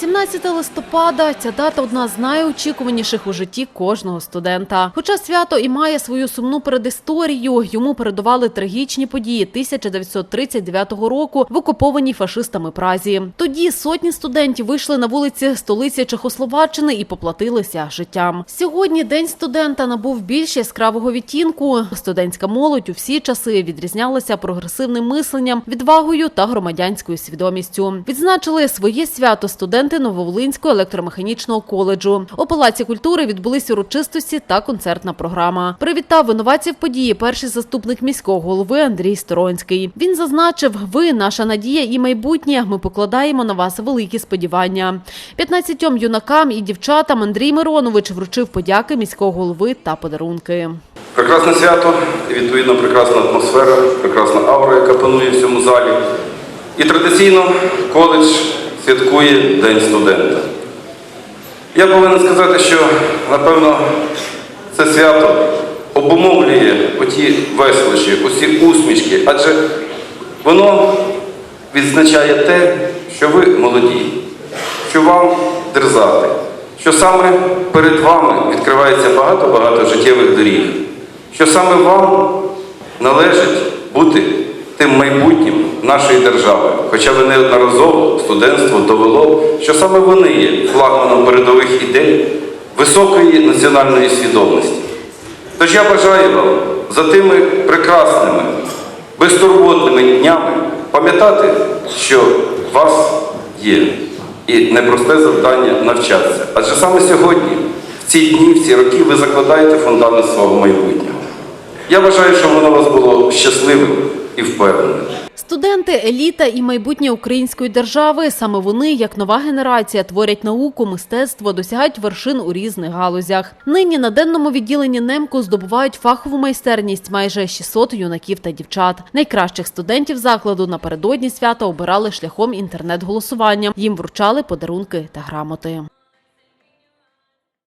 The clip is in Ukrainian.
17 листопада ця дата одна з найочікуваніших у житті кожного студента. Хоча свято і має свою сумну передісторію, йому передували трагічні події 1939 року в окупованій фашистами Празі. Тоді сотні студентів вийшли на вулиці столиці Чехословаччини і поплатилися життям. Сьогодні день студента набув більш яскравого відтінку. Студентська молодь у всі часи відрізнялася прогресивним мисленням, відвагою та громадянською свідомістю. Відзначили своє свято студенти Нововолинського електромеханічного коледжу. У палаці культури відбулись урочистості та концертна програма. Привітав винуватців події перший заступник міського голови Андрій Сторонський. Він зазначив: ви наша надія і майбутнє. Ми покладаємо на вас великі сподівання. 15 юнакам і дівчатам Андрій Миронович вручив подяки міського голови та подарунки. Прекрасне свято відповідно прекрасна атмосфера, прекрасна аура, яка панує в цьому залі. І традиційно коледж святкує День студента. Я повинен сказати, що напевно це свято обумовлює оті веселощі, усі усмішки, адже воно відзначає те, що ви молоді, що вам дерзати, що саме перед вами відкривається багато-багато життєвих доріг, що саме вам належить бути тим майбутнім нашої держави. Хоча ви неодноразово студентство довело, що саме вони є флагманом передових ідей високої національної свідомості. Тож я бажаю вам за тими прекрасними, безтурботними днями пам'ятати, що вас є і непросте завдання навчатися. Адже саме сьогодні, в ці дні, в ці роки, ви закладаєте фундамент свого майбутнього. Я бажаю, щоб воно у вас було щасливим і впевненим. Студенти еліта і майбутнє української держави. Саме вони, як нова генерація, творять науку, мистецтво, досягають вершин у різних галузях. Нині на денному відділенні немку здобувають фахову майстерність майже 600 юнаків та дівчат. Найкращих студентів закладу напередодні свята обирали шляхом інтернет-голосування. Їм вручали подарунки та грамоти.